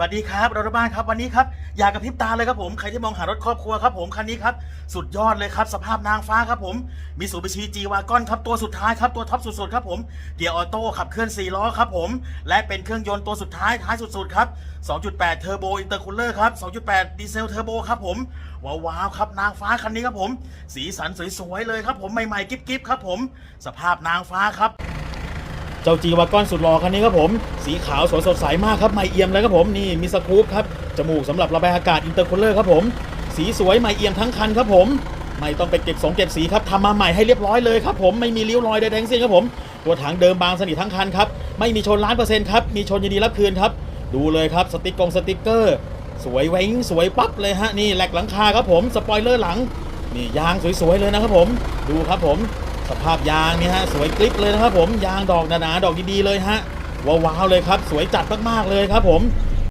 วัสดีครับรถบ้านครับวันนี้ครับอยากกระพริบตาเลยครับผมใครที่มองหารถครอบครัวครับผมคันนี้ครับสุดยอดเลยครับสภาพนางฟ้าครับผมมีสูบิชีจีวากอนครับตัวสุดท้ายครับตัวท็อปสุดๆครับผมเกียร์ออโต้ขับเคลื่อน4ล้อครับผมและเป็นเครื่องยนต์ตัวสุดท้ายท้ายสุดๆครับ 2.8 เทอร์โบอินเตอร์คูลเลอร์ครับ2.8 ดีเซลเทอร์โบครับผมว้าวๆครับนางฟ้าคันนี้ครับผม สีสันสวยๆเลยครับผมใหม่ๆกิ๊บๆครับผม สภาพนางฟ้าครับ เจ้าจีวากอนสุดหล่อคันนี้ครับผม สีขาวสวยสดใสมากครับไม่เอี่ยมเลยครับผมนี่มีสกรูปครับจมูกสำหรับระบายอากาศอินเตอร์คูลเลอร์ครับผม สีสวยไม่เอี่ยมทั้งคันครับผม ไม่ต้องไปเก็บสงเก็บสีครับทำมาใหม่ให้เรียบร้อยเลยครับผมไม่มีริ้วรอยใดๆทั้งสิ้นครับผมตัวถังเดิมบางสนิททั้งคันครับไม่มีชนล้านเปอร์เซ็นต์ครับมีชนยินดีรับคืนครับดูเลยครับสติกกงสติ๊กเกอร์ สวยเว้งสวยปั๊บเลยฮะนี่แหลกหลังคาครับผมสปอยเลอร์หลังนี่ยางสวยๆเลยนะครับผม ดูครับผม สภาพยางนี่ฮะสวยกริบเลยนะครับผมยางดอกหนาๆดอกดีๆเลยฮะว้าวๆเลยครับ สวยจัดมากๆเลยครับผม